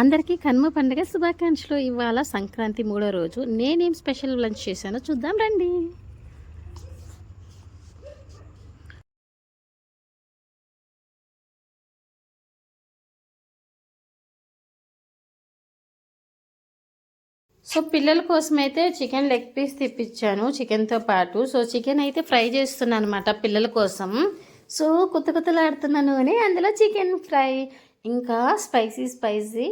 అందరికీ కనుమ పండుగ శుభాకాంక్షలు. ఇవాళ సంక్రాంతి మూడో రోజు. నేనేం స్పెషల్ లంచ్ చేశానో చూద్దాం రండి. సో పిల్లల కోసం అయితే చికెన్ లెగ్ పీస్ తెప్పించాను చికెన్తో పాటు. సో చికెన్ అయితే ఫ్రై చేస్తున్నాను అనమాట పిల్లల కోసం. సో కొత్త కొత్తలాడుతున్న నూనె అందులో చికెన్ ఫ్రై. ఇంకా స్పైసీ స్పైసీ.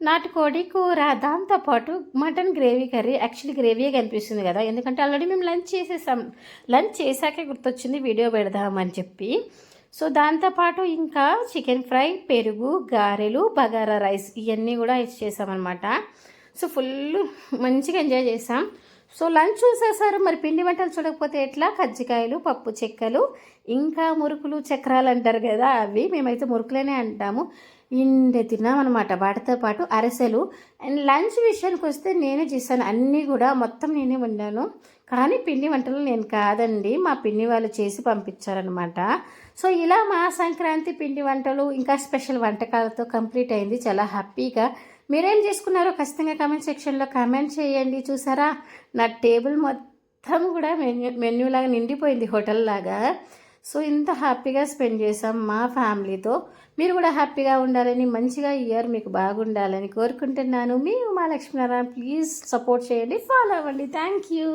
నాటుకోడి కూర దాంతోపాటు మటన్ గ్రేవీ కర్రీ. యాక్చువల్లీ గ్రేవీయే కనిపిస్తుంది కదా. ఎందుకంటే ఆల్రెడీ మేము లంచ్ చేసేసాం. లంచ్ చేశాకే గుర్తొచ్చింది వీడియో పెడదామని చెప్పి. సో దాంతోపాటు ఇంకా చికెన్ ఫ్రై పెరుగు గారెలు బగారా రైస్ ఇవన్నీ కూడా చేసామన్నమాట సో ఫుల్ మంచిగా ఎంజాయ్ చేసాం. సో లంచ్ చూసేసారు మరి పిండి వంటలు చూడకపోతే ఎట్లా? కజ్జికాయలు పప్పు చెక్కలు ఇంకా మురుకులు చక్రాలు అంటారు కదా అవి. మేమైతే మురుకులనే అంటాము. ఇండే తిన్నామన్నమాట. వాటితో పాటు అరసెలు. అండ్ లంచ్ విషయానికి వస్తే నేనే చేశాను. అన్నీ కూడా మొత్తం నేనే వండాను. కానీ పిండి వంటలు నేను కాదండి. మా పిండి వాళ్ళు చేసి పంపించారనమాట సో ఇలా మా సంక్రాంతి పిండి వంటలు ఇంకా స్పెషల్ వంటకాలతో కంప్లీట్ అయింది. చాలా హ్యాపీగా మీరేం చేసుకున్నారో ఖచ్చితంగా కామెంట్ సెక్షన్లో కామెంట్ చేయండి చూసారా? నా టేబుల్ మొత్తం కూడా మెన్యూ మెన్యూ లాగా నిండిపోయింది హోటల్ లాగా. సో ఇంత హ్యాపీగా స్పెండ్ చేసాం మా ఫ్యామిలీతో. మీరు కూడా హ్యాపీగా ఉండాలని మంచిగా ఇయర్ మీకు బాగుండాలని కోరుకుంటున్నాను. మీ ఉమాలక్ష్మీనారాయణ ప్లీజ్ సపోర్ట్ చేయండి ఫాలో అవ్వండి. Thank you